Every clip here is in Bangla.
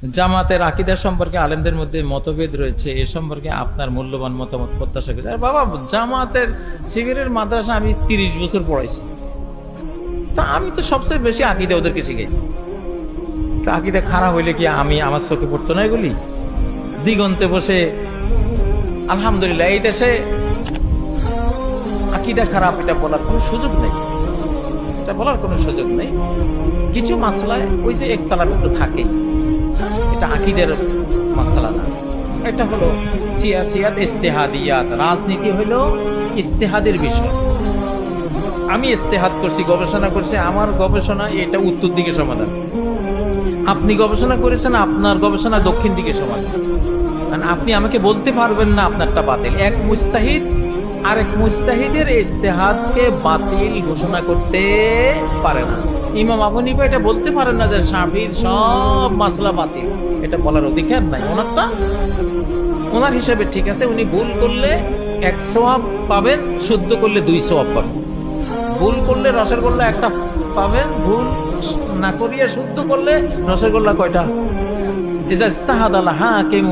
জামাতের আকিদা সম্পর্কে আলেমদের মধ্যে মতভেদ রয়েছে, এ সম্পর্কে আপনার মূল্যবান মতামত প্রত্যাশা করছি আর বাবা, জামাতের শিবিরের মাদ্রাসা আমি তিরিশ বছর পড়াইছি। তা আমি তো সবচেয়ে বেশি আকিদা ওদেরকে শিখেছি তা আকিদা খারাপ হইলে কি আমি আমার চোখে পড়তো না এগুলি? দিগন্তে বসে, আলহামদুলিল্লাহ, এই দেশে আকিদা খারাপ, এটা বলার কোনো সুযোগ নেই। এটা বলার কোনো সুযোগ নেই। কিছু মাসলায় ওই যে একতলা একটু থাকেই। এটা আকিদের মাসালা না। এটা হলো সিয়াসিয়াত, ইস্তেহাদিয়াত। রাজনীতি হলো ইস্তেহাদের বিষয়। আমি ইস্তেহাদ করছি, গবেষণা করছি, আমার গবেষণা এটা উত্তর দিকে সমাধান। আপনি গবেষণা করেছেন, আপনার গবেষণা দক্ষিণ দিকে সমাধান। কারণ আপনি আমাকে বলতে পারবেন না আপনারটা বাতিল। এক মুস্তাহিদ আর এক মুস্তাহিদের ইস্তেহাদকে বাতিল ঘোষণা করতে পারে না। ইমাম আবু হানিফা এটা বলতে পারেন না যে শাফির সব মাসলা বাতিল। এটা বলার অধিকার নাই। ওনারটা ওনার হিসাবে ঠিক আছে, উনি ভুল করলে এক সোয়াব পাবেন, শুদ্ধ করলে দুই সোয়াব পাবেন। ভুল করলে রসের গোল্লা একটা পাবেন, ভুল না করিয়ে শুদ্ধ করলে রসের গোল্লা কয়টা? হাকিম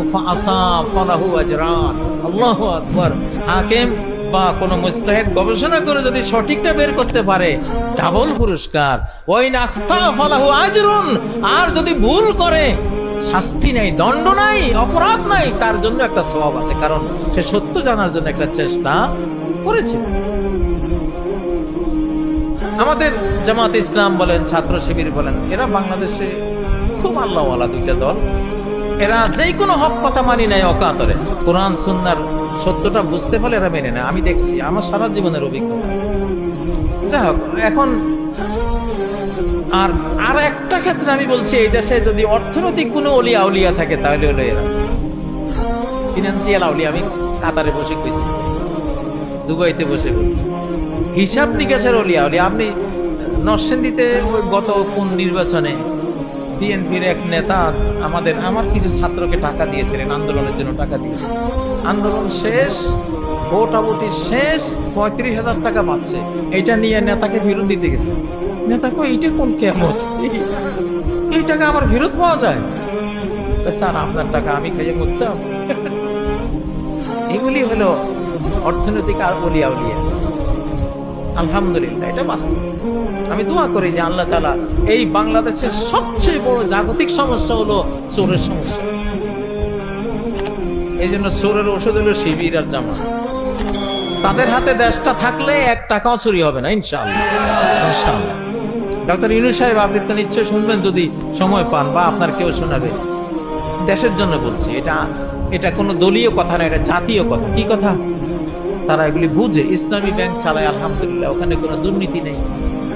আল্লাহু আকবার। হাকিম বা কোন মুস্তাহিদ গবেষণা করে যদি সঠিকটা বের করতে পারে, ডাবল পুরস্কার। ওই নাখতা ফালাহু আজরুন। আর যদি ভুল করে, শাস্তি নেই, দণ্ড নাই, অপরাধ নাই, তার জন্য একটা স্বভাব আছে। কারণ সে সত্য জানার জন্য একটা চেষ্টা করেছে। আমাদের জামাত ইসলাম বলেন, ছাত্র শিবির বলেন, এরা বাংলাদেশে খুব আল্লাহওয়ালা দুইটা দল। এরা যে কোনো হক কথা মানি নাই অকাতরে। কোরআন, সুন্নার সত্যটা বুঝতে পারলে এরা মেনে না আমি দেখছি, আমার সারা জীবনের অভিজ্ঞতা। যাই হোক, এখন আর আর একটা ক্ষেত্রে আমি বলছি, এই দেশে যদি অর্থনৈতিক কোনো অলিয়া উলিয়া থাকে, তাহলে হলো এরা। ফিনান্সিয়াল আউলিয়া, আমি কাতারে বসে কইছি দুবাইতে বসে বলছি হিসাব নিকাশের অলিয়া উলিয়া আপনি নরসিংদীতে গত কোন নির্বাচনে বিএনপির এক নেতা আমাদের, আমার কিছু ছাত্রকে টাকা দিয়েছিলেন, আন্দোলনের জন্য টাকা দিয়েছিলেন। আন্দোলন শেষ ভোটাভুটি শেষ, পঁয়ত্রিশ হাজার টাকা পাচ্ছে এটা নিয়ে নেতাকে ফেরত দিতে গেছে। নেতা কই এইটা কোন কেমত এই টাকা আমার ফেরত পাওয়া যায়? স্যার, আপনার টাকা আমি খাইয়ে করতাম এগুলি হলো অর্থনৈতিক আর বলিয়া উলিয়া আলহামদুলিল্লাহ, এটা বাস্তব। আমি দোয়া করি যে আল্লাহ তালা এই বাংলাদেশের সবচেয়ে বড় জাগতিক সমস্যা হলো চোরের সমস্যা। এই জন্য চোরের ওষুধ হলো শিবির আর জামা। তাদের হাতে দেশটা থাকলে এক টাকাও চুরি হবে না, ইনশাআল্লাহ। ইনশাআল্লাহ। ডক্টর সাহেব, আপনি তো নিশ্চয় শুনবেন যদি সময় পান বা আপনার কেউ শোনাবে। দেশের জন্য বলছি, এটা এটা কোনো দলীয় কথা না, এটা জাতীয় কথা। কি কথা? তারা এগুলি বুঝে, ইসলামী ব্যাংক চালায়, আলহামদুলিল্লাহ, ওখানে কোনো দুর্নীতি নেই।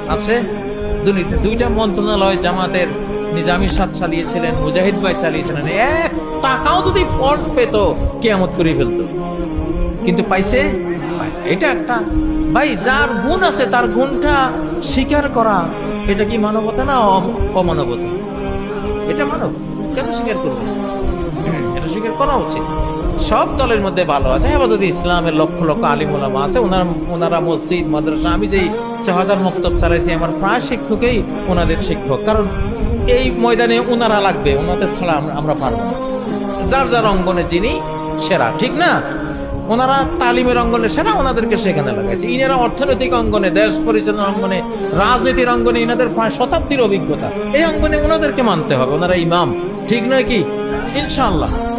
আছে? দুর্নীতি দুইটা মন্ত্রণালয় জামাতের নিজামী সাহেব চালিয়েছিলেন, মুজাহিদ ভাই চালিয়েছিলেন, এক টাকাও যদি ফল্ট পেত, কেয়ামত করে ফেলতো। কিন্তু পাইছে? এটা একটা ভাই, যার গুণ আছে, তার গুণটা স্বীকার করা, এটা কি মানবতা না অম- অমানবতা? এটা মানব, কেন স্বীকার করব? এটা স্বীকার করা উচিত। সব দলের মধ্যে ভালো আছে। হেফাজত ইসলামের লক্ষ লক্ষ আলিম ওলামা আছে। ওনার, ওনারা মসজিদ, মাদ্রাসা, আমি যেই ছয় হাজার মক্তব চালাইছি, আমার প্রায় শিক্ষকই ওনাদের শিক্ষক। কারণ এই ময়দানে ওনারা লাগবে ওনাদের ছাড়া আমরা- পারব না। যার যার অঙ্গনে যিনি সেরা, ঠিক না? ওনারা তালিমের অঙ্গনে সেরা, ওনাদেরকে সেখানে লাগাইছে। ইনারা অর্থনৈতিক অঙ্গনে, দেশ পরিচালনার অঙ্গনে, রাজনীতির অঙ্গনে, ইনাদের প্রায় শতাব্দীর অভিজ্ঞতা। এই অঙ্গনে ওনাদেরকে মানতে হবে। ওনারা ইমাম, ঠিক নয় কি? ইনশাআল্লাহ।